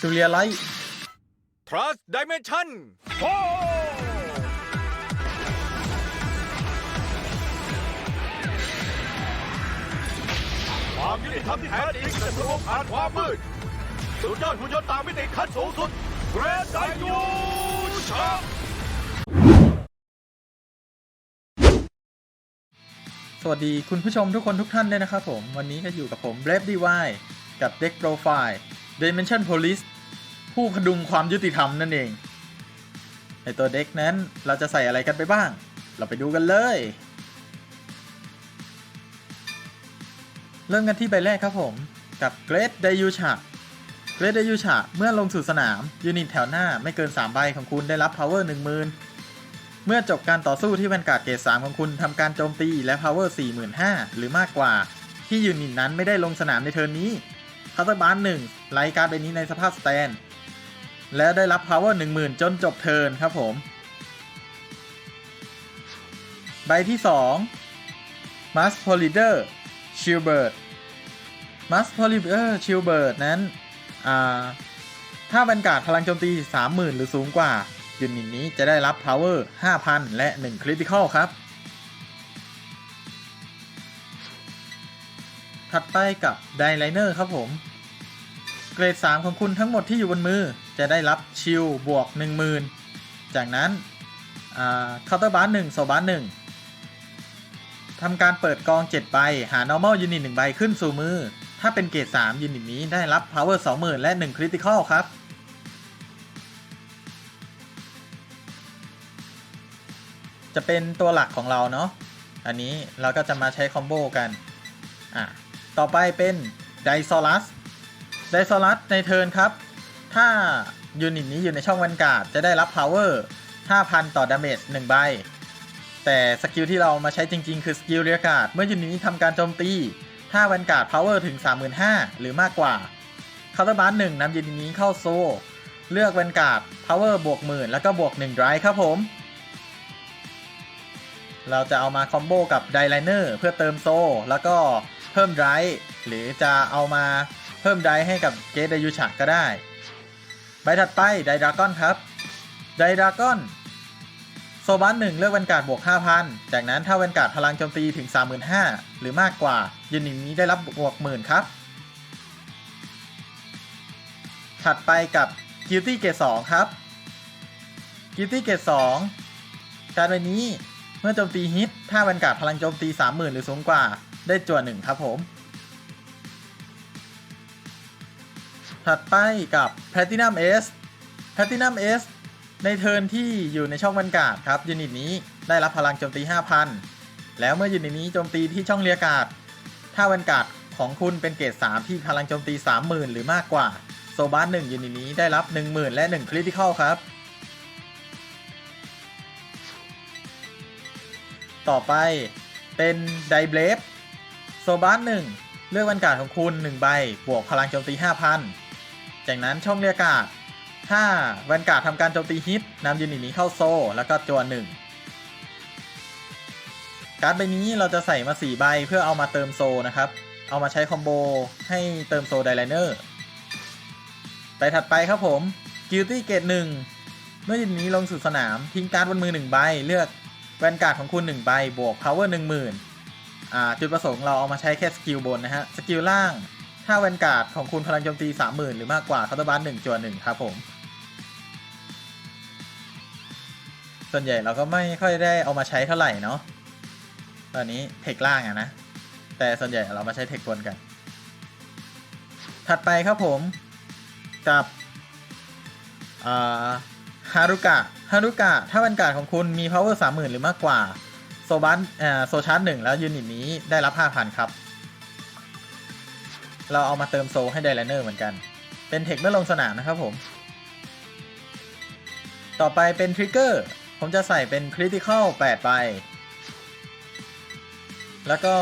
ซูเรียไลท์ Trust Dimension ความยุติธรรมที่แท้จริงจะทะลุผ่านความมืด สุดยอดหุ่นยนต์ต่างมิติขั้นสูงสุดเกรดไดยูชักสวัสดีคุณผู้ชมทุกคนทุกท่านเลยนะครับผม วันนี้ก็อยู่กับผม Brave DY กับ Deck Profile Dimension Police ผู้พดุงความยุติธรรมนั่นเอง ในตัวเด็กนั้นเราจะใส่อะไรกันไปบ้าง เราไปดูกันเลย เริ่มกันที่ใบแรกครับผม กับ Great d a y u c h a Great d a y u c h a เมื่อลงสู่สนาม ยูนิตแถวหน้าไม่เกิน 3 ใบของคุณได้รับ Power 10,000 เมื่อจบการต่อสู้ที่แวนการ์ดเกรด3ของคุณทำการโจมตีและ power 45,000 หรือมากกว่า ที่ยูนิตนั้นไม่ได้ลงสนามในเทิร์นนี้คาร์เตอร์บาร์หนึ่งไลท์การ์ดใบนี้ในสภาพสแตน และได้รับ power 10,000 จนจบเทิร์นครับผม ใบที่ 2 m a s p o l i d e r Shieldbird Mass p o l i d e r Shieldbird นั้น ถ้าแวนการ์ดพลังโจมตี 30,000 หรือสูงกว่ายูนิตนี้จะได้รับ power 5,000 และ 1 critical ครับ ถัดไปกับ d i l i n e r ครับผม เกรด 3 ของคุณทั้งหมดที่อยู่บนมือ จะได้รับชิลบวก 10,000 จากนั้นเคาน์เตอร์บาร์หนึ่งโซบาร์หนึ่งทำการเปิดกอง 7 ใบ หา normal unit 1ใบขึ้นสู่มือ ถ้าเป็นเกรด3ยูนิตนี้ได้รับ power 20,000 และ 1 critical ครับ จะเป็นตัวหลักของเราเนาะ อันนี้เราก็จะมาใช้คอมโบกัน อะ ต่อไปเป็นไดโซลัสไดโซลัสในเทิร์นครับ ถ้ายูนิตนี้อยู่ในช่องแวนการ์ดจะได้รับ power 5,000 ต่อดาเมจ1ใบ แต่สกิลที่เรามาใช้จริง ๆ คือสกิลเรียการ์ดเมื่อยูนิตนี้ทำการโจมตีถ้าแวนการ์ด power ถึง 35,000 หรือมากกว่าคาน์ตอร์บาร์หนึ่งนำยูนิตนี้เข้าโซ เลือกแวนการ์ด power บวกหมื่นแล้วก็บวก1 drive ครับผม เราจะเอามาคอมโบกับไดไลเนอร์เพื่อเติมโซ แล้วก็เพิ่มไดร์หรือจะเอามาเพิ่มไดร์ให้กับเกตไดยูชะก็ได้ ใบถัดไปไดดราก้อนครับไดดราก้อนโซบันหนึ่งเลือกแวนการ์ดบวก 5,000 จากนั้นถ้าแวนการ์ดพลังโจมตีถึง 35,000 หรือมากกว่ายูนิตนี้ได้รับบวกหมื่นครับ ถัดไปกับ Guilty Gate 2ครับ Guilty Gate 2การใบนี้เมื่อโจมตีฮิต ถ้าแวนการ์ดพลังโจมตี 30,000 หรือสูงกว่าได้จั่วหนึ่งครับผม ถัดไปกับ Platinum S Platinum S ในเทิร์นที่อยู่ในช่องแวนการ์ดครับยูนิตนี้ได้รับพลังโจมตี 5,000 แล้วเมื่อยูนิตนี้โจมตีที่ช่องเรียการ์ดถ้าแวนการ์ดของคุณเป็นเกรด3ที่พลังโจมตี 30,000 หรือมากกว่า โซบาร์หนึ่งยูนิตนี้ได้รับ 10,000 และ 1 คริติคอลครับ ต่อไปเป็นไดเบลฟโซบาร์หนึ่งเลือกวันการ์ดของคุณ 1 ใบ บวกพลังโจมตี 5,000 จากนั้นช่องเรียกการ์ดถ้าแวนการ์ดทำการโจมตีฮิตนำยูนิตนี้เข้าโซ่แล้วก็จวหนึ่งการ์ดใบนี้เราจะใส่มา 4 ใบเพื่อเอามาเติมโซนะครับ เอามาใช้คอมโบให้เติมโซไดไลเนอร์ไปถัดไปครับผม Guilty Gate 1เมื่อยูนิตนี้ลงสู่สนาม ทิ้งการ์ดบนมือ 1 ใบ เลือกแวนการ์ดของคุณ 1 ใบ บวก power 10,000อ่าจุดประสงค์เราเอามาใช้แค่สกิลบนนะฮะ สกิลล่าง ถ้าแวนการ์ดของคุณพลังโจมตี 30,000 หรือมากกว่าคาร์ตบาร์หนึ่งจวนหนึ่งครับผม ส่วนใหญ่เราก็ไม่ค่อยได้เอามาใช้เท่าไหร่เนาะตอนนี้เทคล่างอะนะ แต่ส่วนใหญ่เรามาใช้เทคบนกัน ถัดไปครับผมกับฮารุกะ ฮารุกะ ถ้าแวนการ์ดของคุณมี power 30,000 หรือมากกว่า โซบันโซชาร์จหนึ่งแล้วยูนิตนี้ได้รับ 5,000 ครับ เราเอามาเติมโซให้ไดไลนเนอร์เหมือนกัน เป็นเทคเมื่อลงสนามนะครับผม ต่อไปเป็นทริกเกอร์ผมจะใส่เป็นคริติคอล8ใบแล้วก็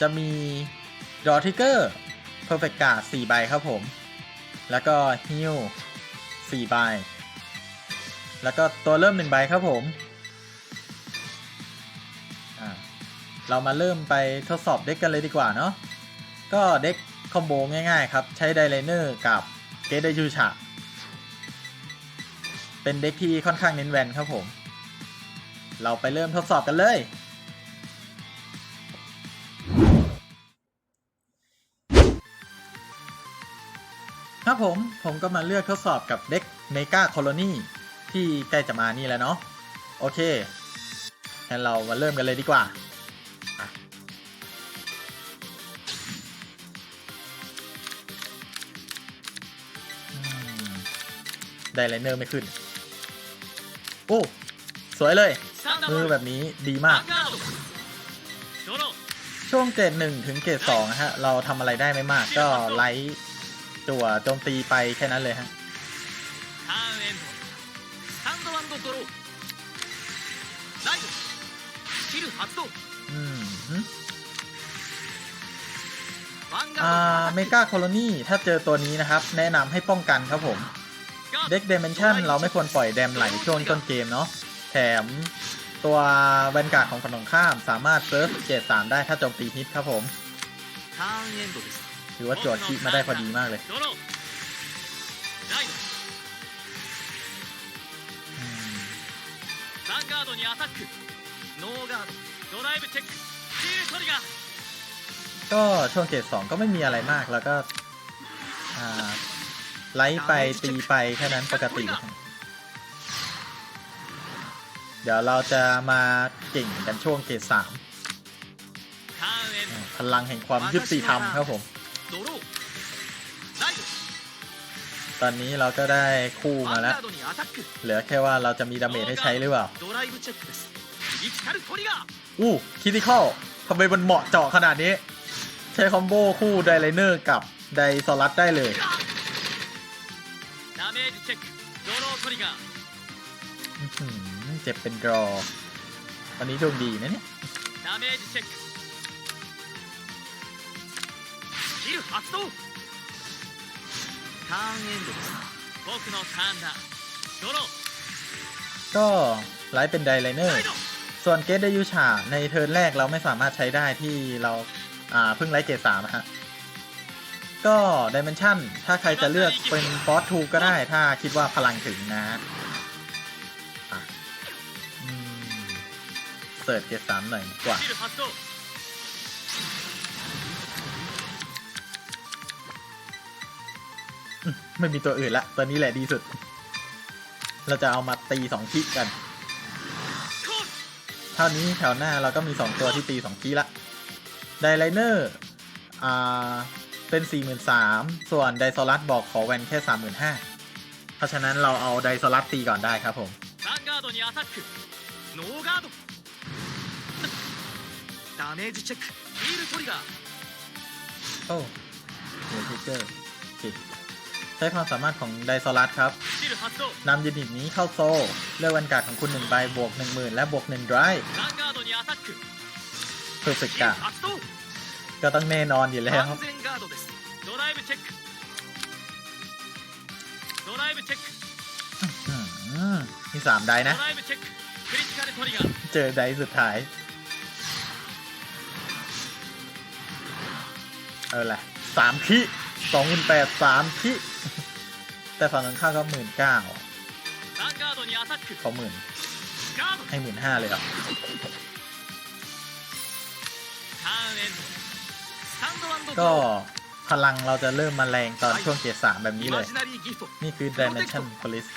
จะมีดอทริกเกอร์เพอร์เฟกต์การ์ด4ใบครับผม แล้วก็ฮิล4ใบ แล้วก็ตัวเริ่ม 1 ใบครับผม เรามาเริ่มไปทดสอบเด็กกันเลยดีกว่าเนาะก็เด็กคอมโบง่ายๆครับ ใช้ไดไลเนอร์กับเกตไดยูชาเป็นเด็กที่ค่อนข้างเน้นแวนครับผม เราไปเริ่มทดสอบกันเลย ครับผมผมก็มาเลือกทดสอบกับเด็กเมกา c ค l o n y ที่ใกล้จะมานี่แล้วเนาะโอเคงั้นเรามาเริ่มกันเลยดีกว่า ไดไลเนอร์ไม่ขึ้น โอ้ สวยเลย มือแบบนี้ดีมาก ช่วงเกรดหนึ่งถึงเกรดสองฮะ เราทำอะไรได้ไม่มาก ก็ไลท์ตัวโจมตีไปแค่นั้นเลยฮะไม่าเมกาโคโลนีถ้าเจอตัวนี้นะครับ แนะนำให้ป้องกันครับผม เด็กเด m เมนชันเราไม่ควรปล่อยแดมไหลช่วงต้นเกมเนาะ แถมตัวแวนการ์ดของฝั่งตรงข้ามสามารถเซิร์ฟเกรดสามได้ถ้าโจมตีฮิตครับผม ターンエンドです ถือว่าจวดคิมาได้พอดีมากเลย ドローライド อืม ヴァンガードにアタックノーガードドライブチェックスチールトリガー ก็ช่วงเกรดสองก็ไม่มีอะไรมากแล้วก็อ่า ไลท์ไปตีไปแค่นั้นปกติ เดี๋ยวเราจะมาเก่งกันช่วงเกรสามพลังแห่งความยุติธรรมครับผม ตอนนี้เราก็ได้คู่มาแล้ว เหลือแค่ว่าเราจะมีดาเมจให้ใช้หรือเปล่า อู้คิติคอลทำไมมันเหมาะเจาะขนาดนี้ ใช้คอมโบคู่ไดไลเนอร์กับไดสลัดได้เลย ダメージチェックドロートリガー อื้อหือเจ็บเป็นดรอ วันนี้ดวงดีนะเนี่ย ダメージチェックスキル発動ターンエンドです僕のターンだドロ ก็ไลท์เป็นไดไลเนอ ーラ ร์ イド ส่วนเกตไดยูชาในเทิร์นแรกเราไม่สามารถใช้ได้ที่เราอ่าเพิ่งไลท์เกตสามอะฮะ ก็ดิเมนชันถ้าใครจะเลือกเป็นฟอสทูก็ได้ถ้าคิดว่าพลังถึงนะเสิร์ชเกสามหน่อยกว่าไม่มีตัวอื่นละ ตัวนี้แหละดีสุด เราจะเอามาตีสองทีกัน เท่านี้แถวหน้าเราก็มีสองตัวที่ตีสองทีละ ไดไลเนอร์ อ่า เป็น 43,000 ส่วนไดซอรัสบอกขอแวนแค่ 35,000 เพราะฉะนั้นเราเอาไดซอรัสตีก่อนได้ครับผม ヴァンガードにアタックノーガードダメージチェックヒールトリガー โอ้เดี๋ยวทิกเกอร์โอเคใช้ความสามารถของไดซอรัสครับ スキル発動 นำยูนิตนี้เข้าโซลเลือกแวนการ์ดของคุณ1ใบบวก 10,000 และบวก1 drive ヴァンガードにアタック เพอร์เฟก ス ต์ キル ก็ต้องแน่นอนอยู่แล้วมีสามได้นะ เจอได้สุดท้าย เออแหละสามพี่สองหมื่นแปดสามพี่แต่ฝั่งตรงข้าก็หมื่นเก้าเขาหมื่นให้หมื่นห้าเลยอะ ก็พลังเราจะเริ่มมาแรงตอนช่วงเกีสามแบบนี้เลย นี่คือ Dimension Police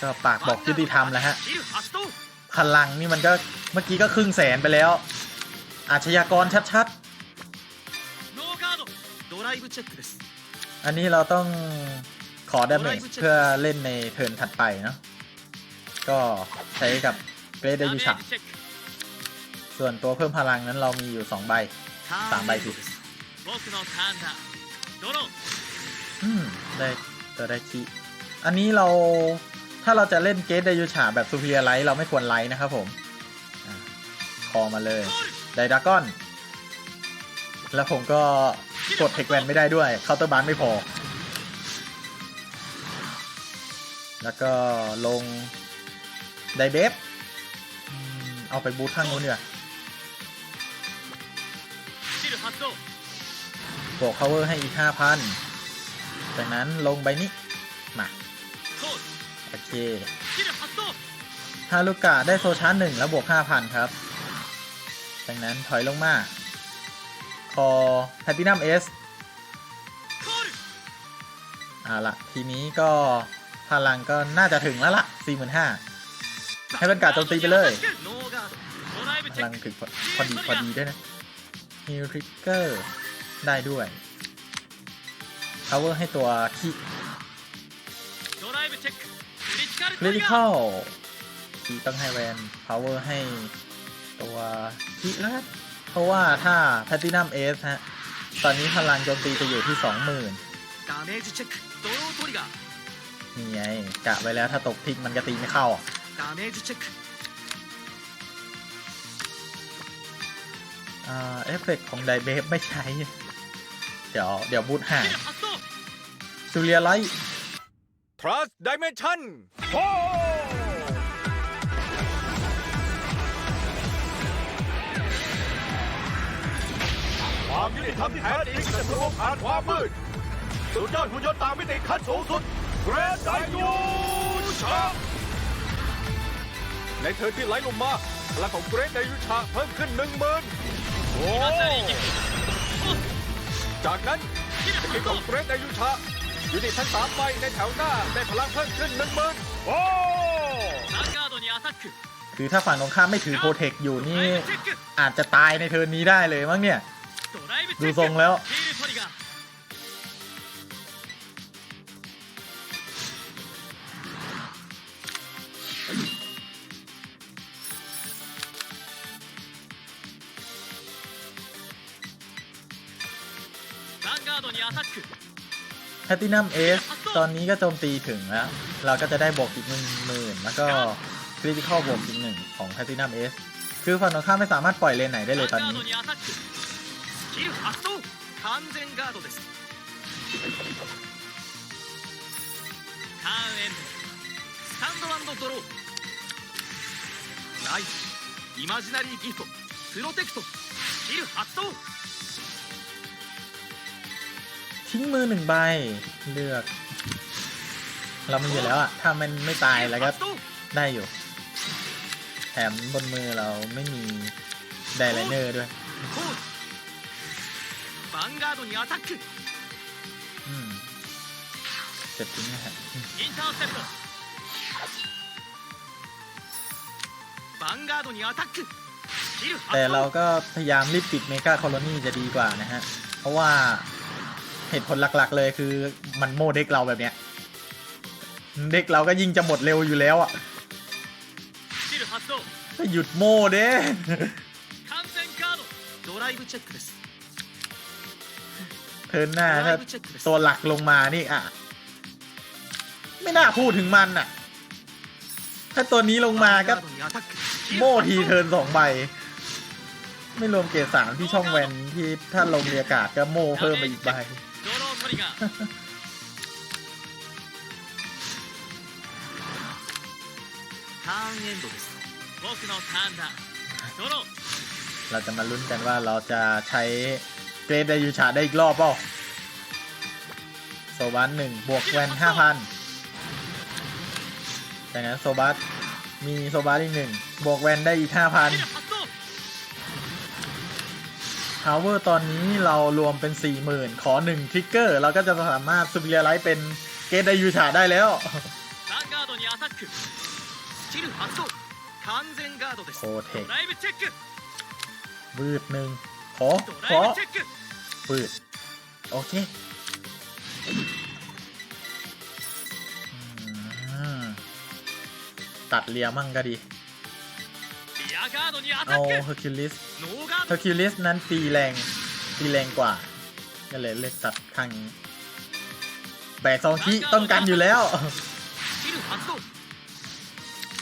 ก็ปากบอกยุติธรรมแล้วฮะ พลังนี่มันก็เมื่อกี้ก็ครึ่งแสนไปแล้ว อาชญากรชัดๆ อันนี้เราต้องขอดาเมจเพื่อเล่นในเทิร์นถัดไปเนาะก็ใช้กับเกรดเดอร์ยูชาส่วนตัวเพิ่มพลังนั้นเรามีอยู่ 2 ใบ สามใบถูกอืมได้จะได้คีอันนี้เราถ้าเราจะเล่นเกตไดยูฉาแบบซูเพียไลท์เราไม่ควรไลท์นะครับผมคอมาเลยไดดากอน แล้วผมก็กดเทคแวนไม่ได้ด้วยเคาน์เตอร์บาร์ไม่พอ แล้วก็ลงไดเบฟเอาไปบูทข้างโน้นเนี่ย บวก cover ให้อีก 5,000 จากนั้นลงใบนี้ มา โอเคฮารุกะได้โซชาร์หนึ่งแล้วบวก 5,000 ครับ จากนั้นถอยลงมา คอแพตตินัมเอสเอาละทีนี้ก็พลังก็น่าจะถึงแล้วละ่ะ45,000ให้เป็นการโจมตีไปเลยพลังถึงพอดีพอดีด้วยนะ มีริกเกอร์ได้ด้วย cover ให้ตัวคิคริติคอลคีต้องให้แวน power ให้ตัวคิแล้วเพราะว่าถ้าแพตตินัมเอสฮะ ตอนนี้พลังโจมตีจะอยู่ที่ 20,000นี่ไงกะไว้แล้วถ้าตกทิกมันก็ตีไม่เข้า เอฟเฟกของไดเบฟไม่ใช้ เดี๋ยวเดี๋ยวบูทห่างซูเรียไลท์ทรัสไดเมนชันความยุติธรรมที่แท้จริงจะทะลุผ่านความมืด สุดยอดหุ่นยนต์ตามมิติขั้นสูงสุดเกรดไดยูชาในเธอที่ไหลลงมาพลังของเกรดไดยูชาเพิ่มขึ้นหนึ่งหมื่น จากนั้นทีมของเกรซอายุชาอยู่ในทั้งสามใบในแถวหน้าได้พลังเพิ่มขึ้นหนึ่งหมื่นโอ้คือถ้าฝั่งตรงข้ามไม่ถือโปรเทคอยู่นี่ อาจจะตายในเทิร์นนี้ได้เลยมั้งเนี่ย ดูทรงแล้ว แพทตินัมเอสตอนนี้ก็โจมตีถึงแล้ว เราก็จะได้บวกอีกหนึ่งหมื่นแล้วก็คริติคอลบวกอีกหนึ่งของแพทตินัมเอสคือฝั่งตรงข้ามไม่สามารถปล่อยเลนไหนได้เลยตอนนี้ナイスイマジナリーギフトプロテクトキル発動 ทิ้งมือหนึ่งใบเลือก เรามีอยู่แล้วอะถ้ามันไม่ตายแล้วก็ได้อยู่ แถมบนมือเราไม่มีไดไลเนอร์ด้วยเจ็บจริงนะฮะแต่เราก็พยายามรีบปิดเมกาคอลอนีจะดีกว่านะฮะ เพราะว่า เหตุผลหลักๆ เลยคือมันโมเด็กเราแบบเนี้ย เด็กเราก็ยิ่งจะหมดเร็วอยู่แล้วอะก็หยุดโมเด้เทินหน้าถ้าตัวหลักลงมานี่อะ ไม่น่าพูดถึงมันอะ ถ้าตัวนี้ลงมาก็โมทีเทินสองใบ ไม่รวมเกรดสามที่ช่องแวนที่ถ้าลงเรียกาศก็โมเพิ่มไปอีกใบ เราจะมาลุ้นกันว่าเราจะใช้เกรดไดยูชาได้อีกรอบเปล่าโซบัสหนึ่งบวกแวนห้าพันจากนั้นโซบัสมีโซบัสอีกหนึ่งบวกแวนได้อีกห้าพัน ทาวเวอร์ตอนนี้เรารวมเป็นหมื่นขอหนึ่งทริกเกอร์เราก็จะสามารถซูเปียไลท์เป็นเกตไดยูชาได้แล้วโคเทคบืดหนึ่งขอ ขอบืด โอเคตัดเลียมั่งก็ดี เอาเฮอร์คิวลิสเฮอร์คิวลิสนั้นตีแรงตีแรงกว่า ก็เลยเลือกตัดทางแบกสองที่ต้องการอยู่แล้ว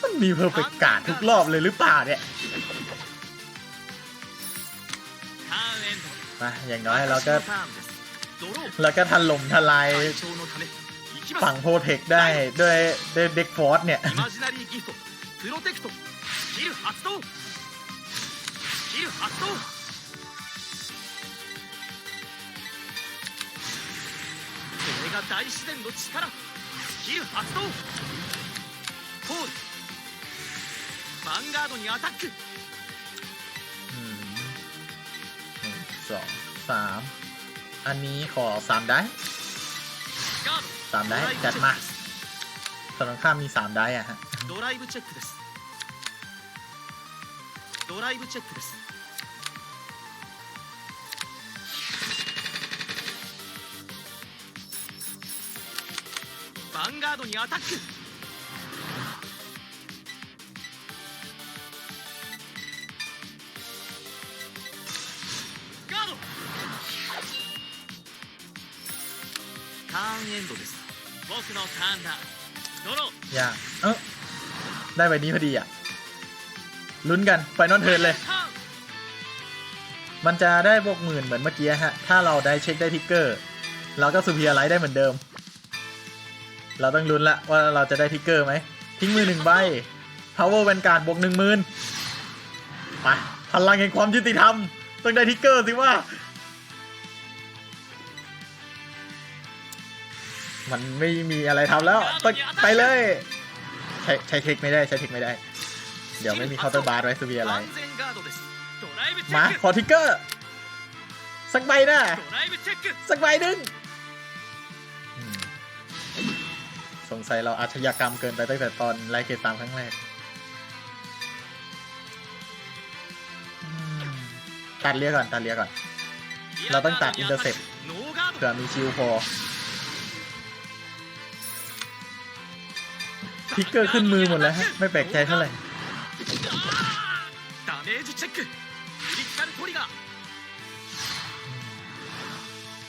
มันมีเพอร์เฟกต์การทุกรอบเลยหรือเปล่าเนี่ยมาอย่างน้อยเราก็เราก็ทันลมทลายฝั่งโพเทคได้ด้วยด้วยเด็กฟอร์สเนี่ย キル発動。キル発動。これが大自然の力。スキル発動。コール。ヴァンガードにアタック。สองสามอันนี้ขอสามได้สามได้จัดมาข้ามมีสามได้อะฮะドライブチェックです。ドライブチェックですヴァンガードにアタックガードターンエンドです僕のターンだドロー ยากเออได้ใบนี้พอดีอ่ะ ลุ้นกันไฟนอลเทิร์นเลย มันจะได้บวกหมื่นเหมือนเมื่อกี้ฮะ ถ้าเราได้เช็คได้ทิกเกอร์ เราก็ซูเพียร์ไลท์ได้เหมือนเดิม เราต้องลุ้นละว่าเราจะได้ทิกเกอร์ไหม ทิ้งมือหนึ่งใบ power แวนการ์ดบวกหนึ่งหมื่นไปพลังแห่งความยุติธรรม ต้องได้ทิกเกอร์สิว่า มันไม่มีอะไรทำแล้วต้องไปเลย ใช้ใช้เทคไม่ได้ใช้เทคไม่ได้ เดี๋ยวไม่มีคาร์เตอร์บาร์ไว้คือมีอะไร มาพอทิกเกอร์ สักใบหนะสักใบหนึ่งสงสัยเราอาชญากรรมเกินไปตั้งแต่ตอนไล่เกตตามครั้งแรก ตัดเรียกก่อน ตัดเรียกก่อน เราต้องตัดอินเตอร์เซ็ปเผื่อมีชิวพอทิกเกอร์ขึ้นมือหมดแล้วฮะ ไม่แปลกใจเท่าไหร่ ダメージチェッククリティカルトリガー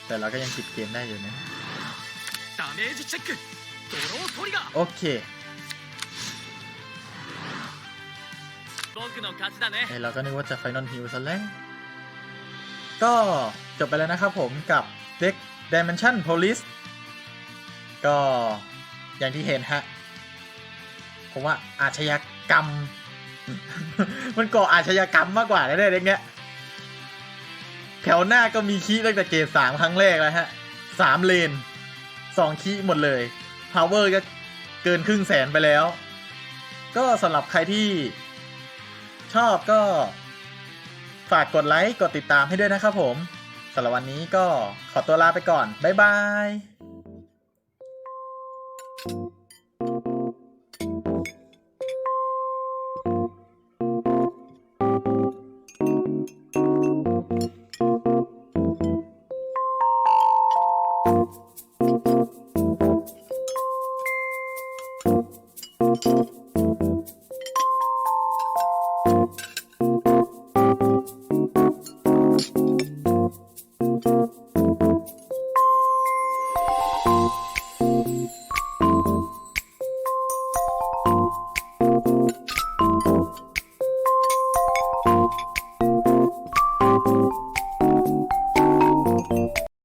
แต่เราก็ยังปิดเกมได้อยู่นะ ダメージチェックドロートリガー โอเค 僕の勝ちだね เอ้ยเราก็นึกว่าจะไฟนอลฮิวซะแล้ว ก็จบไปแล้วนะครับผมกับเด็ก Dimension Police ก็อย่างที่เห็นฮะ ผมว่าอาชญากรรม มันก่ออาชญากรรมมากกว่านะเนี่ยเด็กเนี้ยแถวหน้าก็มีคีตั้งแต่เกรดสามครั้งแรกแล้วฮะสามเลนสองคีหมดเลย power ก็เกินครึ่งแสนไปแล้ว ก็สำหรับใครที่ชอบก็ ฝากกดไลค์กดติดตามให้ด้วยนะครับผมสำหรับวันนี้ก็ขอตัวลาไปก่อน บ๊ายบาย